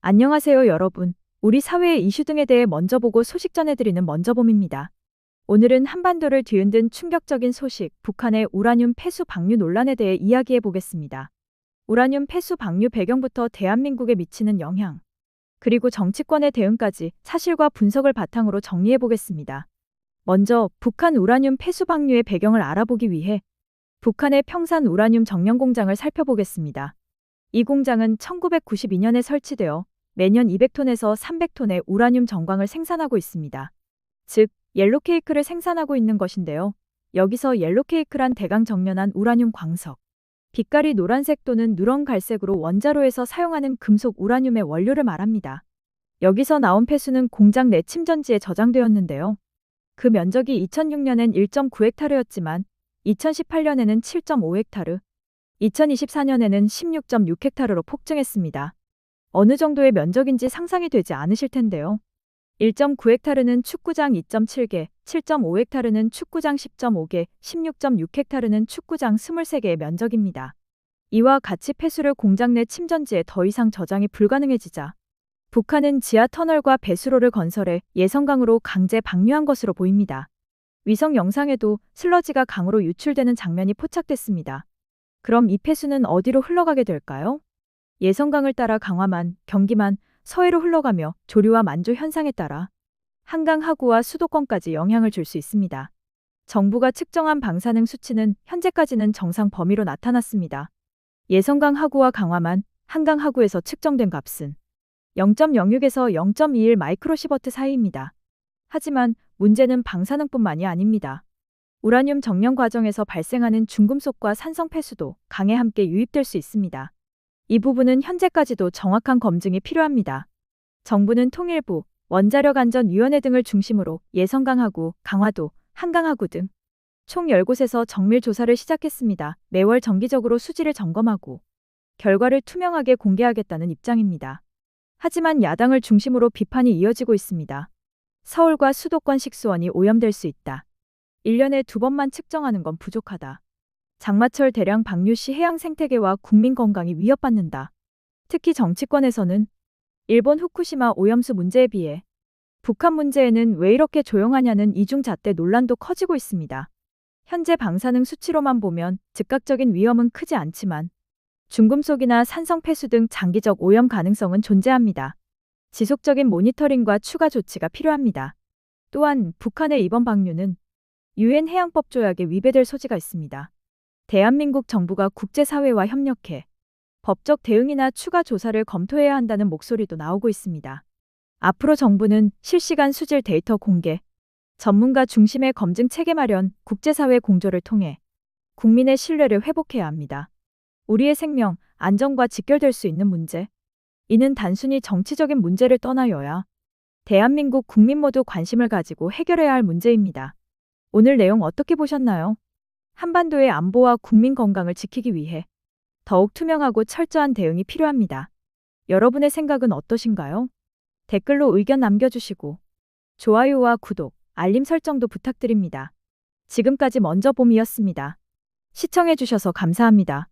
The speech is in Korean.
안녕하세요, 여러분. 우리 사회의 이슈 등에 대해 먼저 보고 소식 전해드리는 먼저봄입니다. 오늘은 한반도를 뒤흔든 충격적인 소식, 북한의 우라늄 폐수 방류 논란에 대해 이야기해 보겠습니다. 우라늄 폐수 방류 배경부터 대한민국에 미치는 영향, 그리고 정치권의 대응까지 사실과 분석을 바탕으로 정리해 보겠습니다. 먼저 북한 우라늄 폐수 방류의 배경을 알아보기 위해 북한의 평산 우라늄 정령 공장을 살펴보겠습니다. 이 공장은 1992년에 설치되어 매년 200톤에서 300톤의 우라늄 정광을 생산하고 있습니다. 즉, 옐로케이크를 생산하고 있는 것인데요. 여기서 옐로케이크란 대강 정련한 우라늄 광석. 빛깔이 노란색 또는 누런 갈색으로 원자로에서 사용하는 금속 우라늄의 원료를 말합니다. 여기서 나온 폐수는 공장 내 침전지에 저장되었는데요. 그 면적이 2006년엔 1.9헥타르였지만 2018년에는 7.5헥타르, 2024년에는 16.6헥타르로 폭증했습니다. 어느 정도의 면적인지 상상이 되지 않으실 텐데요. 1.9헥타르는 축구장 2.7개, 7.5헥타르는 축구장 10.5개, 16.6헥타르는 축구장 23개의 면적입니다. 이와 같이 폐수를 공장 내 침전지에 더 이상 저장이 불가능해지자 북한은 지하 터널과 배수로를 건설해 예성강으로 강제 방류한 것으로 보입니다. 위성 영상에도 슬러지가 강으로 유출되는 장면이 포착됐습니다. 그럼 이 폐수는 어디로 흘러가게 될까요? 예성강을 따라 강화만, 경기만, 서해로 흘러가며 조류와 만조 현상에 따라 한강 하구와 수도권까지 영향을 줄 수 있습니다. 정부가 측정한 방사능 수치는 현재까지는 정상 범위로 나타났습니다. 예성강 하구와 강화만, 한강 하구에서 측정된 값은 0.06에서 0.21 마이크로시버트 사이입니다. 하지만 문제는 방사능뿐만이 아닙니다. 우라늄 정령 과정에서 발생하는 중금속과 산성 폐수도 강에 함께 유입될 수 있습니다. 이 부분은 현재까지도 정확한 검증이 필요합니다. 정부는 통일부, 원자력안전위원회 등을 중심으로 예성강하구, 강화도, 한강하구 등 총 10곳에서 정밀 조사를 시작했습니다. 매월 정기적으로 수지를 점검하고 결과를 투명하게 공개하겠다는 입장입니다. 하지만 야당을 중심으로 비판이 이어지고 있습니다. 서울과 수도권 식수원이 오염될 수 있다. 1년에 두 번만 측정하는 건 부족하다. 장마철 대량 방류 시 해양 생태계와 국민 건강이 위협받는다. 특히 정치권에서는 일본 후쿠시마 오염수 문제에 비해 북한 문제에는 왜 이렇게 조용하냐는 이중잣대 논란도 커지고 있습니다. 현재 방사능 수치로만 보면 즉각적인 위험은 크지 않지만 중금속이나 산성 폐수 등 장기적 오염 가능성은 존재합니다. 지속적인 모니터링과 추가 조치가 필요합니다. 또한 북한의 이번 방류는 유엔 해양법 조약에 위배될 소지가 있습니다. 대한민국 정부가 국제사회와 협력해 법적 대응이나 추가 조사를 검토해야 한다는 목소리도 나오고 있습니다. 앞으로 정부는 실시간 수질 데이터 공개, 전문가 중심의 검증 체계 마련, 국제사회 공조를 통해 국민의 신뢰를 회복해야 합니다. 우리의 생명, 안전과 직결될 수 있는 문제. 이는 단순히 정치적인 문제를 떠나여야 대한민국 국민 모두 관심을 가지고 해결해야 할 문제입니다. 오늘 내용 어떻게 보셨나요? 한반도의 안보와 국민 건강을 지키기 위해 더욱 투명하고 철저한 대응이 필요합니다. 여러분의 생각은 어떠신가요? 댓글로 의견 남겨주시고 좋아요와 구독, 알림 설정도 부탁드립니다. 지금까지 먼저 봄이었습니다. 시청해주셔서 감사합니다.